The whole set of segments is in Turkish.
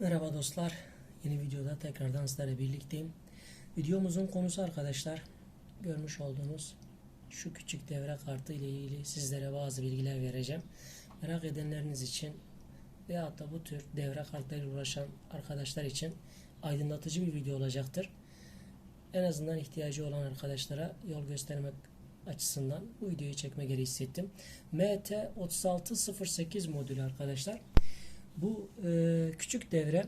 Merhaba dostlar. Yeni videoda tekrardan sizlerle birlikteyim. Videomuzun konusu arkadaşlar görmüş olduğunuz şu küçük devre kartı ile ilgili sizlere bazı bilgiler vereceğim. Merak edenleriniz için veyahut da bu tür devre kartlarıyla uğraşan arkadaşlar için aydınlatıcı bir video olacaktır. En azından ihtiyacı olan arkadaşlara yol göstermek açısından bu videoyu çekme gereği hissettim. MT3608 modülü arkadaşlar. Bu e, küçük devre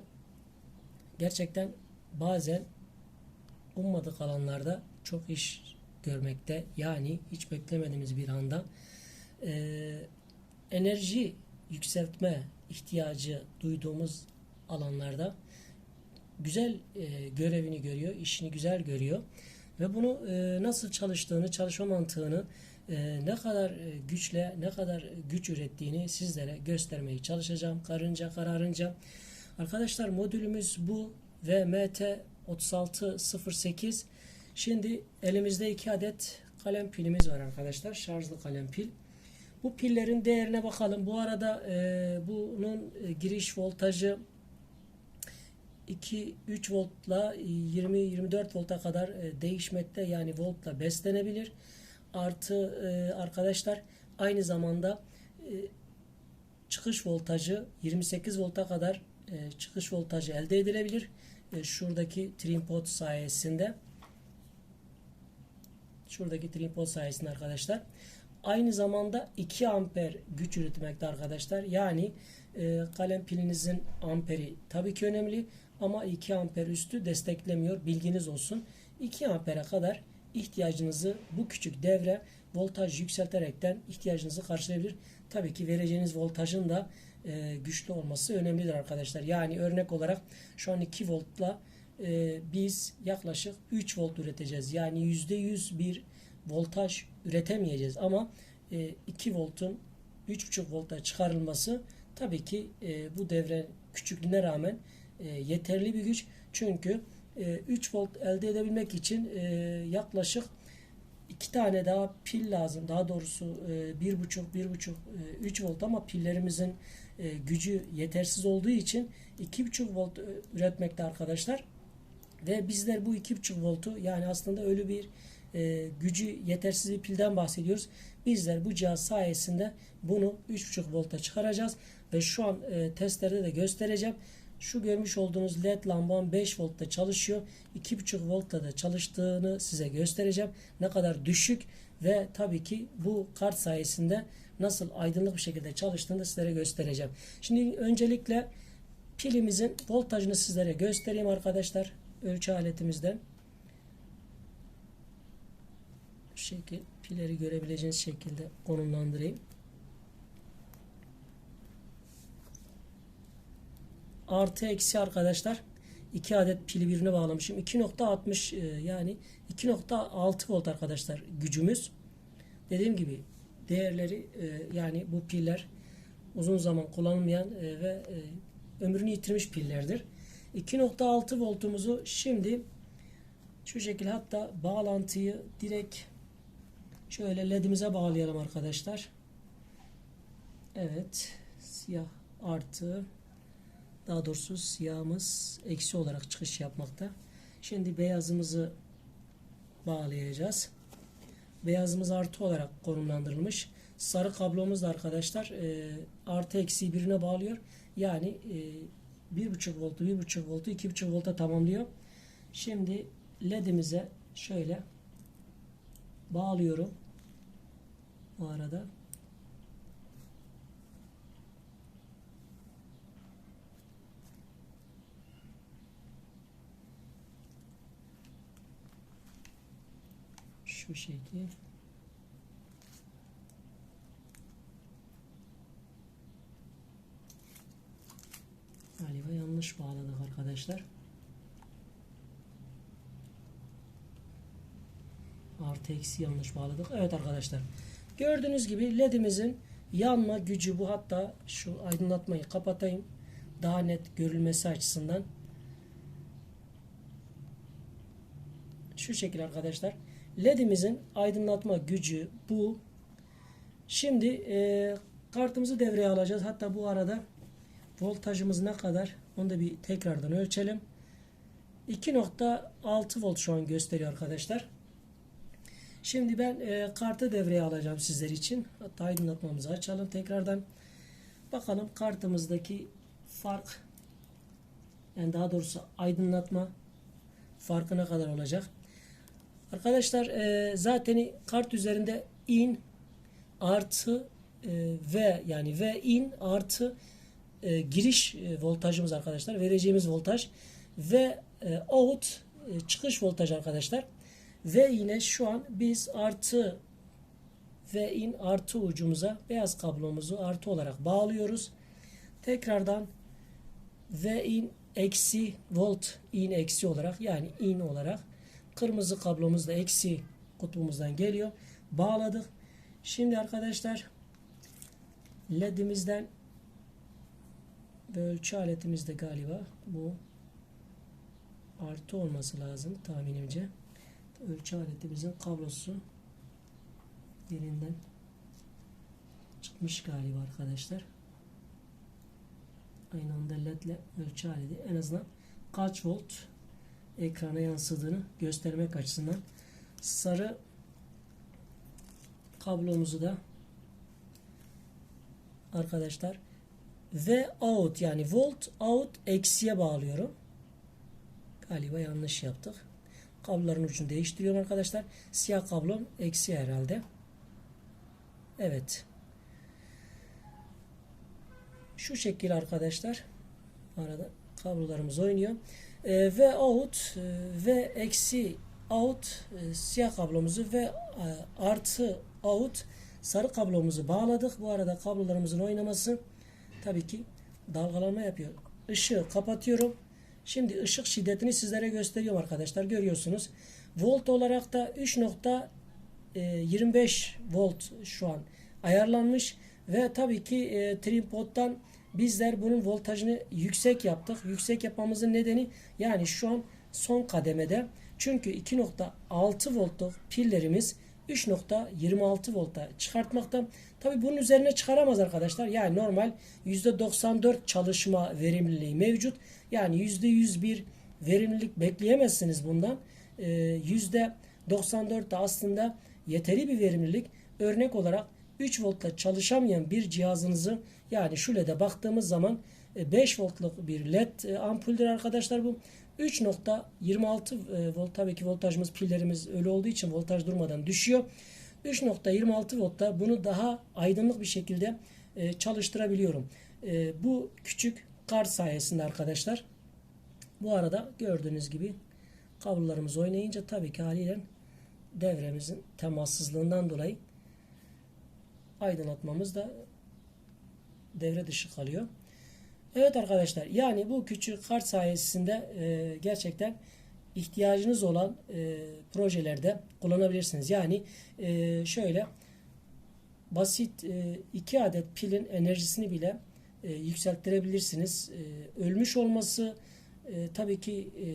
gerçekten bazen ummadık alanlarda çok iş görmekte. Yani hiç beklemediğimiz bir anda e, enerji yükseltme ihtiyacı duyduğumuz alanlarda güzel e, görevini görüyor, işini güzel görüyor ve bunu e, nasıl çalıştığını, çalışma mantığını ne kadar e, güçle, ne kadar güç ürettiğini sizlere göstermeye çalışacağım. Karınca kararınca. Arkadaşlar modülümüz bu ve MT3608. Şimdi elimizde iki adet kalem pilimiz var arkadaşlar. Şarjlı kalem pil. Bu pillerin değerine bakalım. Bu arada e, bunun e, giriş voltajı 2-3 voltla 20-24 volta kadar e, değişmekte yani voltla beslenebilir. Artı e, arkadaşlar aynı zamanda e, çıkış voltajı 28 volta kadar e, çıkış voltajı elde edilebilir. E, şuradaki trimpod sayesinde şuradaki trimpod sayesinde arkadaşlar. Aynı zamanda 2 amper güç üretmekte arkadaşlar. Yani e, kalem pilinizin amperi tabii ki önemli ama 2 amper üstü desteklemiyor. Bilginiz olsun. 2 ampere kadar ihtiyacınızı bu küçük devre voltaj yükselterekten ihtiyacınızı karşılayabilir. Tabii ki vereceğiniz voltajın da e, güçlü olması önemlidir arkadaşlar. Yani örnek olarak şu an 2 voltla e, biz yaklaşık 3 volt üreteceğiz. Yani %100 bir voltaj üretemeyeceğiz ama e, 2 voltun 3,5 volta çıkarılması tabii ki e, bu devre küçüklüğüne rağmen e, yeterli bir güç. Çünkü 3 volt elde edebilmek için e, yaklaşık iki tane daha pil lazım. Daha doğrusu e, bir buçuk, bir buçuk, e, üç volt ama pillerimizin e, gücü yetersiz olduğu için iki buçuk volt e, üretmekte arkadaşlar. Ve bizler bu iki buçuk voltu yani aslında ölü bir e, gücü yetersiz bir pilden bahsediyoruz. Bizler bu cihaz sayesinde bunu 3.5 volta çıkaracağız ve şu an e, testlerde de göstereceğim. Şu görmüş olduğunuz led lambam 5 voltta çalışıyor. 2.5 voltta da çalıştığını size göstereceğim. Ne kadar düşük ve tabii ki bu kart sayesinde nasıl aydınlık bir şekilde çalıştığını da sizlere göstereceğim. Şimdi öncelikle pilimizin voltajını sizlere göstereyim arkadaşlar. Ölçü aletimizden. Şu şekil pilleri görebileceğiniz şekilde konumlandırayım. Artı eksi arkadaşlar. 2 adet pili birbirine bağlamışım. 2.60 e, yani 2.6 volt arkadaşlar gücümüz. Dediğim gibi değerleri e, yani bu piller uzun zaman kullanılmayan e, ve ömrünü yitirmiş pillerdir. 2.6 voltumuzu şimdi şu şekilde hatta bağlantıyı direkt şöyle ledimize bağlayalım arkadaşlar. Evet siyah artı daha doğrusu siyahımız eksi olarak çıkış yapmakta. Şimdi beyazımızı bağlayacağız. Beyazımız artı olarak konumlandırılmış. Sarı kablomuz da arkadaşlar e, artı eksi birine bağlıyor. Yani e, 1.5 voltu 1.5 voltu 2.5 volta tamamlıyor. Şimdi ledimize şöyle bağlıyorum. Bu arada şu şekil galiba yanlış bağladık arkadaşlar. Artı eksi yanlış bağladık. Evet arkadaşlar. Gördüğünüz gibi ledimizin yanma gücü bu. Hatta şu aydınlatmayı kapatayım. Daha net görülmesi açısından. Şu şekil arkadaşlar ledimizin aydınlatma gücü bu. Şimdi e, kartımızı devreye alacağız. Hatta bu arada voltajımız ne kadar? Onu da bir tekrardan ölçelim. 2.6 volt şu an gösteriyor arkadaşlar. Şimdi ben e, kartı devreye alacağım sizler için. Hatta aydınlatmamızı açalım tekrardan. Bakalım kartımızdaki fark yani daha doğrusu aydınlatma farkı ne kadar olacak? Arkadaşlar e, zaten kart üzerinde in artı e, V yani V in artı e, giriş e, voltajımız arkadaşlar. Vereceğimiz voltaj ve e, out e, çıkış voltaj arkadaşlar. Ve yine şu an biz artı ve in artı ucumuza beyaz kablomuzu artı olarak bağlıyoruz. Tekrardan ve in eksi volt in eksi olarak yani in olarak kırmızı kablomuz da eksi kutbumuzdan geliyor. Bağladık. Şimdi arkadaşlar ledimizden ve ölçü aletimizde galiba bu artı olması lazım tahminimce. Ölçü aletimizin kablosu yerinden çıkmış galiba arkadaşlar. Aynı anda ledle ölçü aleti en azından kaç volt ekrana yansıdığını göstermek açısından sarı kablomuzu da arkadaşlar ve out yani volt out eksiye bağlıyorum. Galiba yanlış yaptık. Kabloların ucunu değiştiriyorum arkadaşlar. Siyah kablom eksi herhalde. Evet. Şu şekil arkadaşlar. Arada kablolarımız oynuyor. E, ve out e, ve eksi out e, siyah kablomuzu ve e, artı out sarı kablomuzu bağladık. Bu arada kablolarımızın oynaması tabii ki dalgalanma yapıyor. Işığı kapatıyorum. Şimdi ışık şiddetini sizlere gösteriyorum arkadaşlar. Görüyorsunuz. Volt olarak da 3.25 volt şu an ayarlanmış ve tabii ki e, tripod'dan bizler bunun voltajını yüksek yaptık. Yüksek yapmamızın nedeni yani şu an son kademede. Çünkü 2.6 voltluk pillerimiz 3.26 volta çıkartmakta. Tabi bunun üzerine çıkaramaz arkadaşlar. Yani normal %94 çalışma verimliliği mevcut. Yani %101 verimlilik bekleyemezsiniz bundan. Ee, %94 de aslında yeteri bir verimlilik. Örnek olarak 3 voltla çalışamayan bir cihazınızı yani şu LED'e baktığımız zaman 5 e, voltluk bir LED e, ampuldür arkadaşlar bu. 3.26 e, volt tabii ki voltajımız pillerimiz öyle olduğu için voltaj durmadan düşüyor. 3.26 voltta bunu daha aydınlık bir şekilde çalıştırabiliyorum. Bu küçük kart sayesinde arkadaşlar. Bu arada gördüğünüz gibi kablolarımız oynayınca tabii ki haliyle devremizin temassızlığından dolayı aydınlatmamız da devre dışı kalıyor. Evet arkadaşlar yani bu küçük kart sayesinde e, gerçekten ihtiyacınız olan e, projelerde kullanabilirsiniz. Yani e, şöyle basit e, iki adet pilin enerjisini bile e, yükselttirebilirsiniz. E, ölmüş olması e, tabii ki e,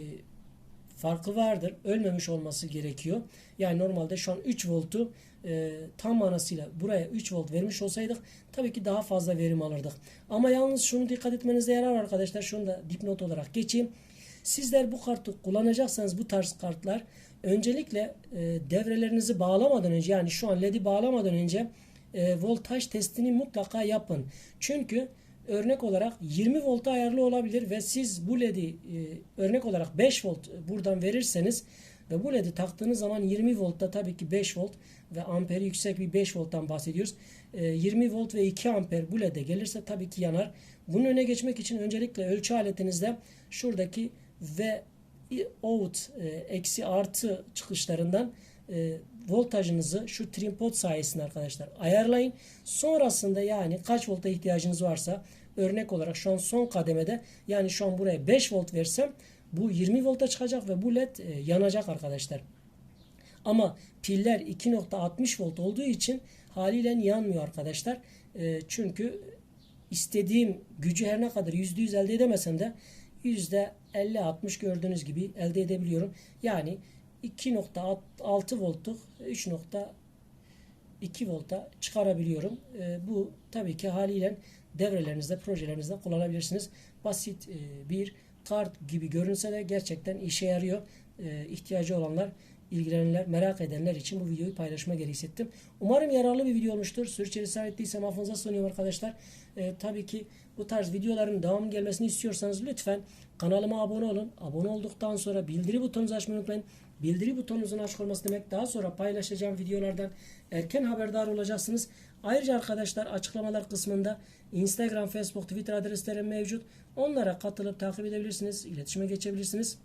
farkı vardır. Ölmemiş olması gerekiyor. Yani normalde şu an 3 voltu e, tam manasıyla buraya 3 volt vermiş olsaydık tabii ki daha fazla verim alırdık. Ama yalnız şunu dikkat etmenize yarar arkadaşlar. Şunu da dipnot olarak geçeyim. Sizler bu kartı kullanacaksanız bu tarz kartlar öncelikle e, devrelerinizi bağlamadan önce yani şu an LED'i bağlamadan önce e, voltaj testini mutlaka yapın. Çünkü örnek olarak 20 volta ayarlı olabilir ve siz bu LED'i e, örnek olarak 5 volt buradan verirseniz ve bu LED'i taktığınız zaman 20 voltta tabii ki 5 volt ve amperi yüksek bir 5 volttan bahsediyoruz. E, 20 volt ve 2 amper bu LED'e gelirse tabii ki yanar. Bunun öne geçmek için öncelikle ölçü aletinizde şuradaki ve out e, eksi artı çıkışlarından e, voltajınızı şu trimpod sayesinde arkadaşlar ayarlayın. Sonrasında yani kaç volta ihtiyacınız varsa örnek olarak şu an son kademede yani şu an buraya 5 volt versem bu 20 volta çıkacak ve bu led e, yanacak arkadaşlar. Ama piller 2.60 volt olduğu için haliyle yanmıyor arkadaşlar. E, çünkü istediğim gücü her ne kadar %100 elde edemesem de %50-60 gördüğünüz gibi elde edebiliyorum. Yani 2.6 voltluk 3.2 volta çıkarabiliyorum. E, bu tabii ki haliyle devrelerinizde, projelerinizde kullanabilirsiniz. Basit e, bir kart gibi görünse de gerçekten işe yarıyor. E, ihtiyacı olanlar, ilgilenenler, merak edenler için bu videoyu paylaşma gereği hissettim. Umarım yararlı bir video olmuştur. Sürçülisan ettiysem affınıza sığınıyorum arkadaşlar. E, tabii ki bu tarz videoların devam gelmesini istiyorsanız lütfen kanalıma abone olun. Abone olduktan sonra bildiri butonunuzu açmayı unutmayın. Bildiri butonunuzun açık olması demek daha sonra paylaşacağım videolardan erken haberdar olacaksınız. Ayrıca arkadaşlar açıklamalar kısmında Instagram, Facebook, Twitter adreslerim mevcut. Onlara katılıp takip edebilirsiniz. iletişime geçebilirsiniz.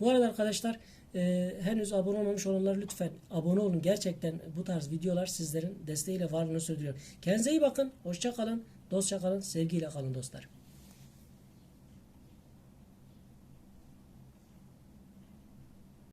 Bu arada arkadaşlar e, henüz abone olmamış olanlar lütfen abone olun. Gerçekten bu tarz videolar sizlerin desteğiyle varlığını sürdürüyor. Kendinize iyi bakın. Hoşça kalın. Dostça kalın. Sevgiyle kalın dostlar.